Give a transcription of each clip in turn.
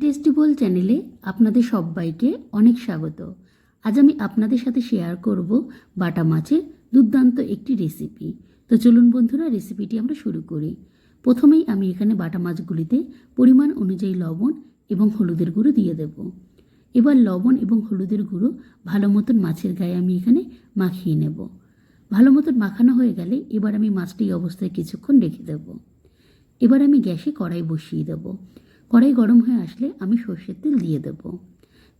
টেস্টিবল চ্যানেলে আপনাদের সবাইকে অনেক স্বাগত। আজ আমি আপনাদের সাথে শেয়ার করব বাটা মাছের দুর্দান্ত একটি রেসিপি। তো চলুন বন্ধুরা, রেসিপিটি আমরা শুরু করি। প্রথমেই আমি এখানে বাটা মাছগুলিতে পরিমাণ অনুযায়ী লবণ এবং হলুদের গুঁড়ো দিয়ে দেব। এবার লবণ এবং হলুদের গুঁড়ো ভালো মতন মাছের গায়ে আমি এখানে মাখিয়ে নেব। ভালো মতন মাখানো হয়ে গেলে এবার আমি মাছটি অবস্থায় কিছুক্ষণ রেখে দেব। এবার আমি গ্যাসে কড়াই বসিয়ে দেব। কড়াই গরম হয়ে আসলে আমি সর্ষের তেল দিয়ে দেব।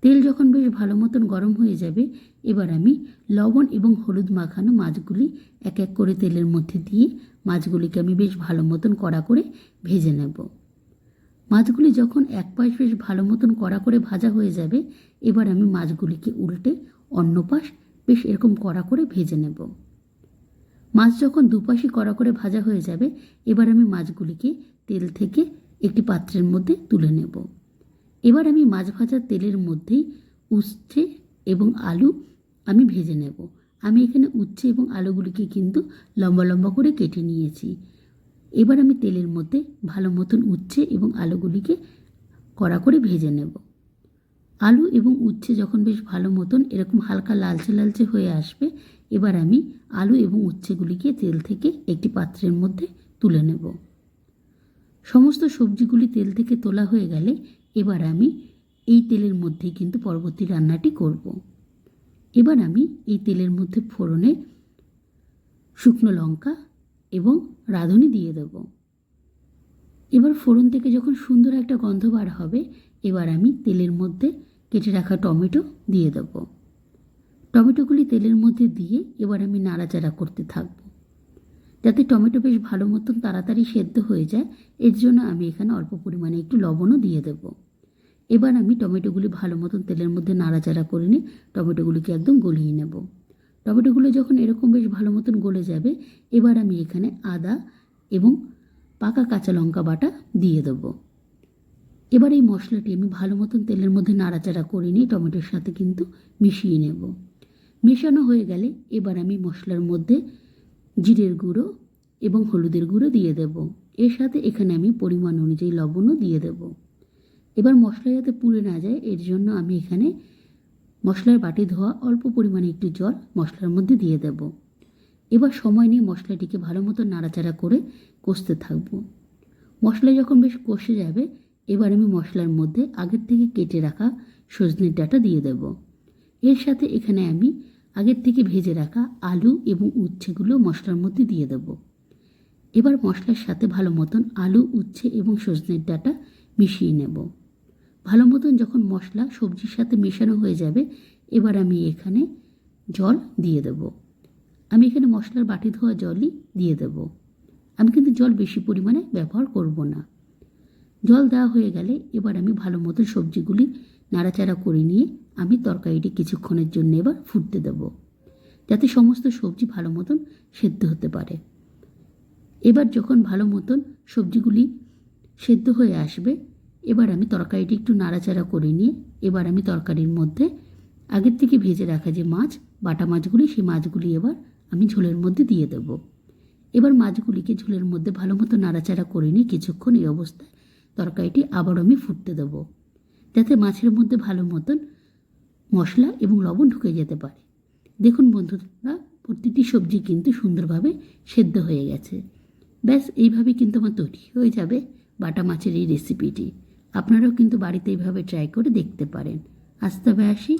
তেল যখন বেশ ভালো মতন গরম হয়ে যাবে, এবার আমি লবণ এবং হলুদ মাখানো মাছগুলি এক এক করে তেলের মধ্যে দিয়ে মাছগুলিকে আমি বেশ ভালো মতন কড়া করে ভেজে নেব। মাছগুলি যখন এক পাশ বেশ ভালো মতন কড়া করে ভাজা হয়ে যাবে, এবার আমি মাছগুলিকে উল্টে অন্য পাশ বেশ এরকম কড়া করে ভেজে নেব। মাছ যখন দুপাশে কড়া করে ভাজা হয়ে যাবে, এবার আমি মাছগুলিকে তেল থেকে একটি পাত্রের মধ্যে তুলে নেব। এবার আমি মাছ ভাজার তেলের মধ্যেই উচ্ছে এবং আলু আমি ভেজে নেব। আমি এখানে উচ্ছে এবং আলুগুলিকে কিন্তু লম্বা লম্বা করে কেটে নিয়েছি। এবার আমি তেলের মধ্যে ভালো মতন উচ্ছে এবং আলুগুলিকে কড়া করে ভেজে নেব। আলু এবং উচ্ছে যখন বেশ ভালো মতন এরকম হালকা লালচে লালচে হয়ে আসবে, এবার আমি আলু এবং উচ্ছেগুলিকে তেল থেকে একটি পাত্রের মধ্যে তুলে নেব। সমস্ত সবজিগুলি তেল থেকে তোলা হয়ে গেলে এবার আমি এই তেলের মধ্যেই কিন্তু পরবর্তী রান্নাটি করব। এবার আমি এই তেলের মধ্যে ফোড়নে শুকনো লঙ্কা এবং রাঁধুনি দিয়ে দেব। এবার ফোড়ন থেকে যখন সুন্দর একটা গন্ধ বার হবে, এবার আমি তেলের মধ্যে কেটে রাখা টমেটো দিয়ে দেব। টমেটোগুলি তেলের মধ্যে দিয়ে এবার আমি নাড়াচাড়া করতে থাকব। যাতে টমেটো বেশ ভালো মতন তাড়াতাড়ি সেদ্ধ হয়ে যায়, এর জন্য আমি এখানে অল্প পরিমাণে একটু লবণও দিয়ে দেব। এবার আমি টমেটোগুলি ভালো মতন তেলের মধ্যে নাড়াচাড়া করে নিয়ে টমেটোগুলিকে একদম গলিয়ে নেব। টমেটোগুলো যখন এরকম বেশ ভালো মতন গলে যাবে, এবার আমি এখানে আদা এবং পাকা কাঁচা লঙ্কা বাটা দিয়ে দেব। এবার এই মশলাটি আমি ভালো মতন তেলের মধ্যে নাড়াচাড়া করে নিয়ে টমেটোর সাথে কিন্তু মিশিয়ে নেব। মেশানো হয়ে গেলে এবার আমি মশলার মধ্যে জিরের গুঁড়ো এবং হলুদের গুঁড়ো দিয়ে দেব। এর সাথে এখানে আমি পরিমাণ অনুযায়ী লবণও দিয়ে দেব। এবার মশলা যাতে পুড়ে না যায়, এর জন্য আমি এখানে মশলার বাটি ধোয়া অল্প পরিমাণে একটু জল মশলার মধ্যে দিয়ে দেব। এবার সময় নিয়ে মশলাটিকে ভালো মতো নাড়াচাড়া করে কষতে থাকব। মশলা যখন বেশ কষে যাবে, এবার আমি মশলার মধ্যে আগের থেকে কেটে রাখা সজনের ডাটা দিয়ে দেব। এর সাথে এখানে আমি আগের থেকে ভেজে রাখা আলু এবং উচ্ছেগুলো মশলার মধ্যে দিয়ে দেব। এবার মশলার সাথে ভালো মতন আলু, উচ্ছে এবং সজনের ডাঁটা মিশিয়ে নেব। ভালো মতন যখন মশলা সবজির সাথে মেশানো হয়ে যাবে, এবার আমি এখানে জল দিয়ে দেব। আমি এখানে মশলার বাটি ধোয়া জলই দিয়ে দেব। আমি কিন্তু জল বেশি পরিমাণে ব্যবহার করব না। জল দেওয়া হয়ে গেলে এবার আমি ভালো মতন সবজিগুলি নাড়াচাড়া করে নিয়ে আমি তরকারিটি কিছুক্ষণের জন্য এবার ফুটতে দেব। যাতে সমস্ত সবজি ভালো মতন সেদ্ধ হতে পারে। এবার যখন ভালো মতন সবজিগুলি সেদ্ধ হয়ে আসবে, এবার আমি তরকারিটি একটু নাড়াচাড়া করে নিয়ে এবার আমি তরকারির মধ্যে আগের থেকে ভেজে রাখা যে মাছ, বাটা মাছগুলি, সেই মাছগুলি এবার আমি ঝোলের মধ্যে দিয়ে দেব। এবার মাছগুলিকে ঝোলের মধ্যে ভালো মতো নাড়াচাড়া করে নিয়ে কিছুক্ষণ এই অবস্থায় তরকারিটি আবার আমি ফুটতে দেবো। যাতে মাছের মধ্যে ভালো মতন মশলা এবং লবণ ঢুকে যেতে পারে। দেখুন বন্ধুরা, প্রতিটি সবজি কিন্তু সুন্দরভাবে সেদ্ধ হয়ে গেছে। ব্যাস, এইভাবে কিন্তু আমার তৈরি হয়ে যাবে বাটা মাছের এই রেসিপিটি আপনারাও কিন্তু বাড়িতে এইভাবে ট্রাই করে দেখতে পারেন। আজ তবে আসি।